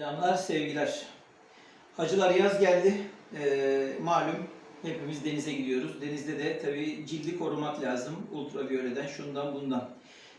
Selamlar, sevgiler. Hacılar yaz geldi. Ee, malum hepimiz denize gidiyoruz. Denizde de tabii cildi korumak lazım. Ultraviyoleden, şundan bundan.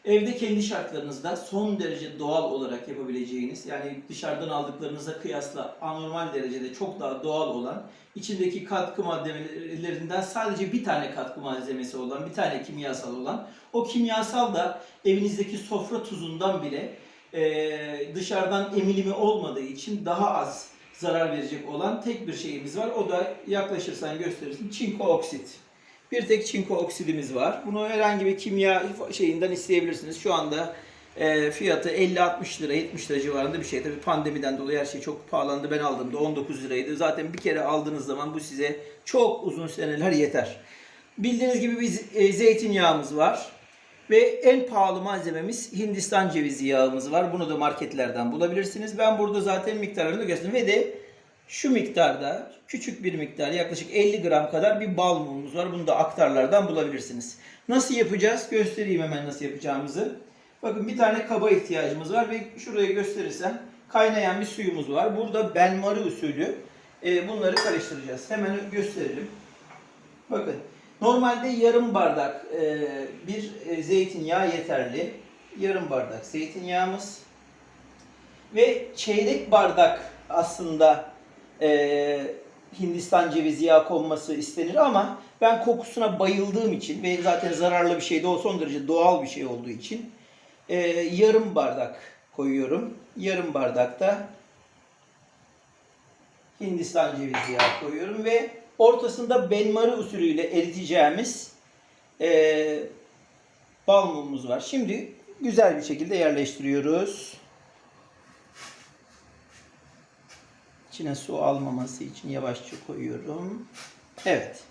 Evde kendi şartlarınızda son derece doğal olarak yapabileceğiniz, yani dışarıdan aldıklarınıza kıyasla anormal derecede çok daha doğal olan, içindeki katkı maddelerinden sadece bir tane katkı malzemesi olan, bir tane kimyasal olan, o kimyasal da evinizdeki sofra tuzundan bile e, dışarıdan emilimi olmadığı için daha az zarar verecek olan tek bir şeyimiz var. O da yaklaşırsan gösterirsin çinko oksit. Bir tek çinko oksidimiz var. Bunu herhangi bir kimya şeyinden isteyebilirsiniz. Şu anda e, fiyatı 50-60 lira, 70 lira civarında bir şey. Tabii pandemiden dolayı her şey çok pahalandı. Ben aldığımda 19 liraydı. Zaten bir kere aldığınız zaman bu size çok uzun seneler yeter. Bildiğiniz gibi biz e, zeytinyağımız var. Ve en pahalı malzememiz Hindistan cevizi yağımız var. Bunu da marketlerden bulabilirsiniz. Ben burada zaten miktarlarını gösterdim. Ve de şu miktarda küçük bir miktar yaklaşık 50 gram kadar bir bal mumumuz var. Bunu da aktarlardan bulabilirsiniz. Nasıl yapacağız? Göstereyim hemen nasıl yapacağımızı. Bakın bir tane kaba ihtiyacımız var ve şuraya gösterirsem kaynayan bir suyumuz var. Burada benmarı usulü e, bunları karıştıracağız. Hemen gösterelim. Bakın normalde yarım bardak e, bir e, zeytinyağı yeterli. Yarım bardak zeytinyağımız ve çeyrek bardak aslında e, Hindistan cevizi yağı konması istenir ama ben kokusuna bayıldığım için ve zaten zararlı bir şey de o son derece doğal bir şey olduğu için e, yarım bardak koyuyorum. Yarım bardakta Hindistan cevizi yağı koyuyorum ve ortasında benmarı usulüyle eriteceğimiz e, bal mumumuz var. Şimdi güzel bir şekilde yerleştiriyoruz. İçine su almaması için yavaşça koyuyorum. Evet.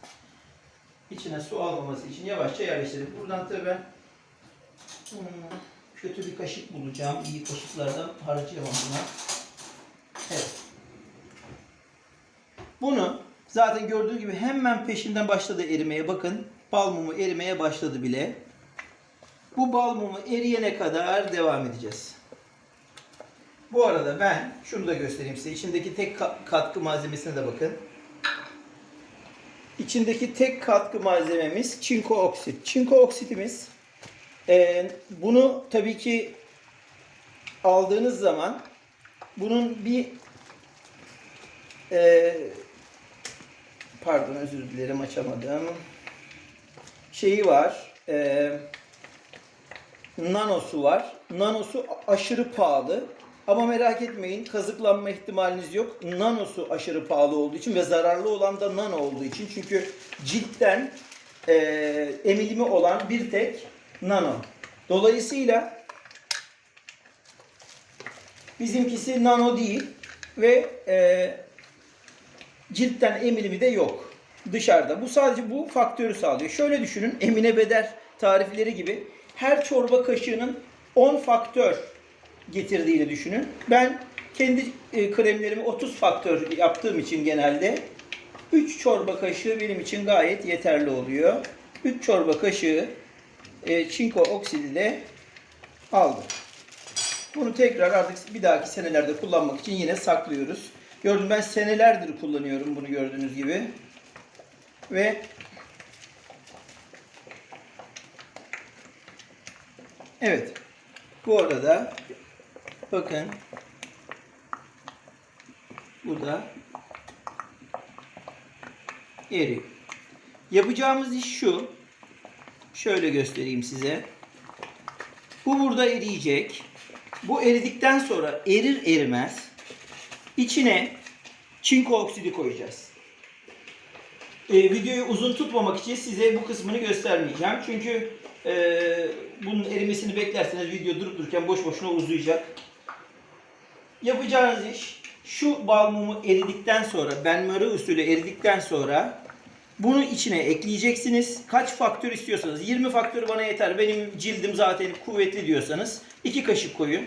İçine su almaması için yavaşça yerleştirdim. Buradan tabii ben hmm, kötü bir kaşık bulacağım. İyi kaşıklardan harcayamam buna. Evet. Bunu zaten gördüğünüz gibi hemen peşinden başladı erimeye. Bakın bal mumu erimeye başladı bile. Bu bal mumu eriyene kadar devam edeceğiz. Bu arada ben şunu da göstereyim size. İçindeki tek ka- katkı malzemesine de bakın. İçindeki tek katkı malzememiz çinko oksit. Çinko oksitimiz e, bunu tabii ki aldığınız zaman bunun bir e, pardon özür dilerim açamadım. Şeyi var. E, nanosu var. Nanosu aşırı pahalı. Ama merak etmeyin kazıklanma ihtimaliniz yok. Nanosu aşırı pahalı olduğu için ve zararlı olan da nano olduğu için. Çünkü ciltten e, emilimi olan bir tek nano. Dolayısıyla bizimkisi nano değil ve e, ciltten emilimi de yok dışarıda. Bu sadece bu faktörü sağlıyor. Şöyle düşünün Emine Beder tarifleri gibi her çorba kaşığının 10 faktör getirdiğini düşünün. Ben kendi e, kremlerimi 30 faktör yaptığım için genelde 3 çorba kaşığı benim için gayet yeterli oluyor. 3 çorba kaşığı e, çinko oksidi de aldım. Bunu tekrar artık bir dahaki senelerde kullanmak için yine saklıyoruz. Gördüm ben senelerdir kullanıyorum bunu gördüğünüz gibi. Ve Evet. Bu arada bakın bu da eriyor. Yapacağımız iş şu. Şöyle göstereyim size. Bu burada eriyecek. Bu eridikten sonra erir erimez içine çinko oksidi koyacağız. Ee, videoyu uzun tutmamak için size bu kısmını göstermeyeceğim. Çünkü e, bunun erimesini beklerseniz video durup dururken boş boşuna uzayacak. Yapacağınız iş şu bal mumu eridikten sonra benmarı usulü eridikten sonra bunu içine ekleyeceksiniz. Kaç faktör istiyorsanız 20 faktör bana yeter. Benim cildim zaten kuvvetli diyorsanız 2 kaşık koyun.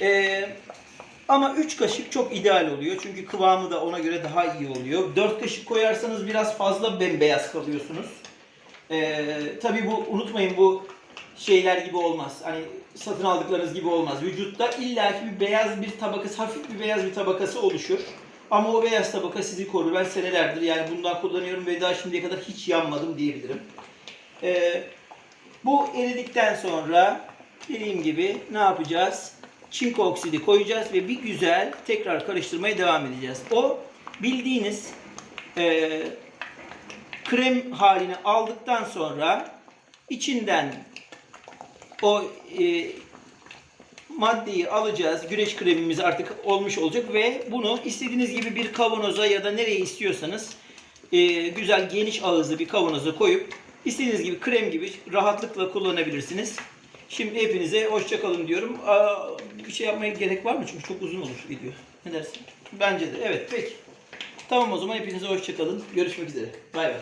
Ee, ama 3 kaşık çok ideal oluyor. Çünkü kıvamı da ona göre daha iyi oluyor. 4 kaşık koyarsanız biraz fazla bembeyaz kalıyorsunuz. Ee, tabii bu unutmayın bu şeyler gibi olmaz. Hani satın aldıklarınız gibi olmaz. Vücutta illaki bir beyaz bir tabakası, hafif bir beyaz bir tabakası oluşur. Ama o beyaz tabaka sizi korur. Ben senelerdir yani bundan kullanıyorum ve daha şimdiye kadar hiç yanmadım diyebilirim. Ee, bu eridikten sonra dediğim gibi ne yapacağız? Çinko oksidi koyacağız ve bir güzel tekrar karıştırmaya devam edeceğiz. O bildiğiniz e, krem halini aldıktan sonra içinden o e, maddeyi alacağız. Güneş kremimiz artık olmuş olacak ve bunu istediğiniz gibi bir kavanoza ya da nereye istiyorsanız e, güzel geniş ağızlı bir kavanoza koyup istediğiniz gibi krem gibi rahatlıkla kullanabilirsiniz. Şimdi hepinize hoşça kalın diyorum. Aa, bir şey yapmaya gerek var mı? Çünkü çok uzun olur video. Ne dersin? Bence de. Evet peki. Tamam o zaman hepinize hoşça kalın. Görüşmek üzere. Bay bay.